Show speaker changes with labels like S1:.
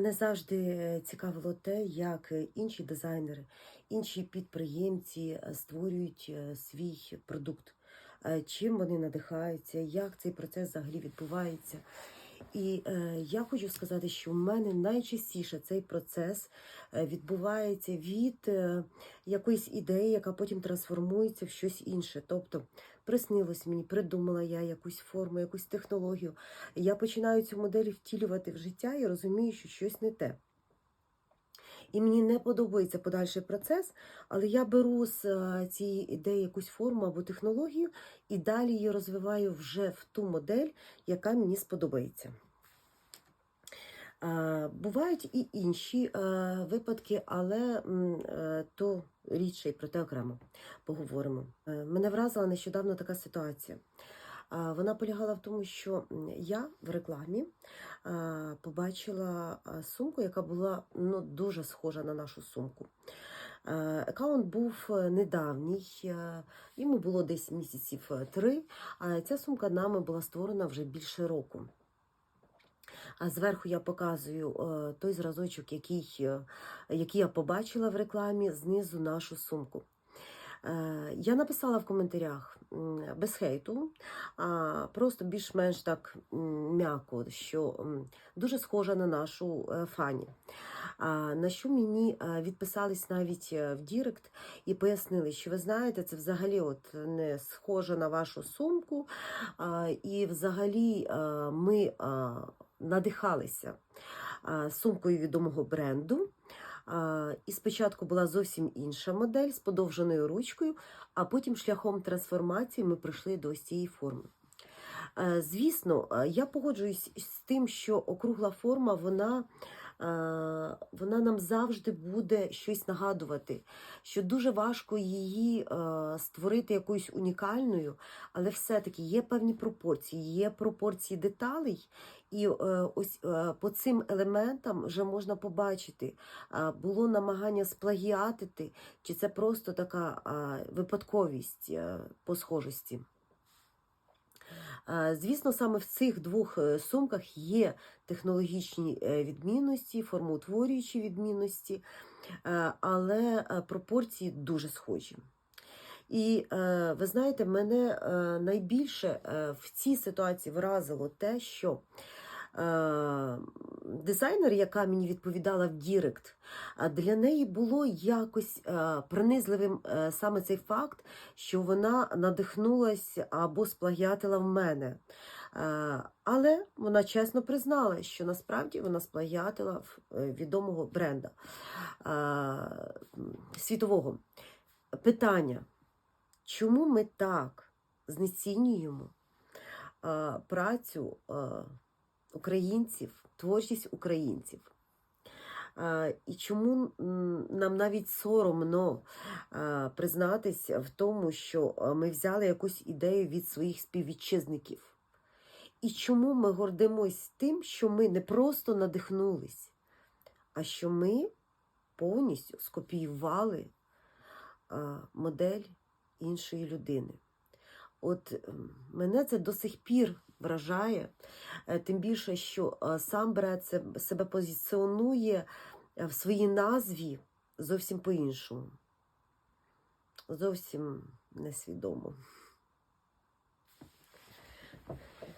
S1: Мене завжди цікавило те, як інші дизайнери, інші підприємці е, створюють е, свій продукт, е, чим вони надихаються, як цей процес взагалі відбувається. І е, я хочу сказати, що в мене найчастіше цей процес е, відбувається від е, якоїсь ідеї, яка потім трансформується в щось інше. Тобто приснилось мені, придумала я якусь форму, якусь технологію. Я починаю цю модель втілювати в життя і розумію, що щось не те. І мені не подобається подальший процес, але я беру з е, цієї ідеї якусь форму або технологію і далі її розвиваю вже в ту модель, яка мені сподобається. Е, Бувають і інші е, випадки, але то рідше і про те окремо поговоримо. Мене вразила нещодавно така ситуація. Вона полягала в тому, що я в рекламі побачила сумку, яка була ну, дуже схожа на нашу сумку. Е, Аккаунт був е, недавній, е, йому було десь місяців три, а ця сумка нами була створена вже більше року. А зверху я показую той зразочок, який, який я побачила в рекламі, знизу нашу сумку. Я написала в коментарях без хейту, а просто більш-менш так м'яко, що дуже схожа на нашу е, фані. На що мені е, відписались навіть е, в Дірект і пояснили, що ви знаєте, це взагалі от не схоже на вашу сумку, і взагалі ми надихалися сумкою відомого бренду. І спочатку була зовсім інша модель з подовженою ручкою, а потім шляхом трансформації ми прийшли до ось цієї форми. Е, Звісно, е, я погоджуюсь з тим, що округла форма, вона, вона нам завжди буде щось нагадувати, що дуже важко її е, створити якоюсь унікальною, але все-таки є певні пропорції, є пропорції деталей, і е, ось е, по цим елементам вже можна побачити, було намагання сплагіатити, чи це просто така випадковість по схожості. Е, Звісно, саме в цих двох е, сумках є технологічні е, відмінності, формоутворюючі відмінності, але пропорції дуже схожі. І ви знаєте, мене найбільше в цій ситуації вразило те, що дизайнер, яка мені відповідала в Дірект, для неї було якось е, принизливим е, саме цей факт, що вона надихнулась або сплагіатила в мене. Е, Але вона чесно признала, що насправді вона сплагіатила е, відомого бренда е, світового. Питання, чому ми так знецінюємо е, працю е, українців, творчість українців? І чому нам навіть соромно признатися в тому, що ми взяли якусь ідею від своїх співвітчизників? І чому ми гордимось тим, що ми не просто надихнулись, а що ми повністю скопіювали модель іншої людини? От мене це до сих пір вражає, тим більше, що е, сам бред се- себе позиціонує е, в своїй назві зовсім по-іншому. Зовсім несвідомо.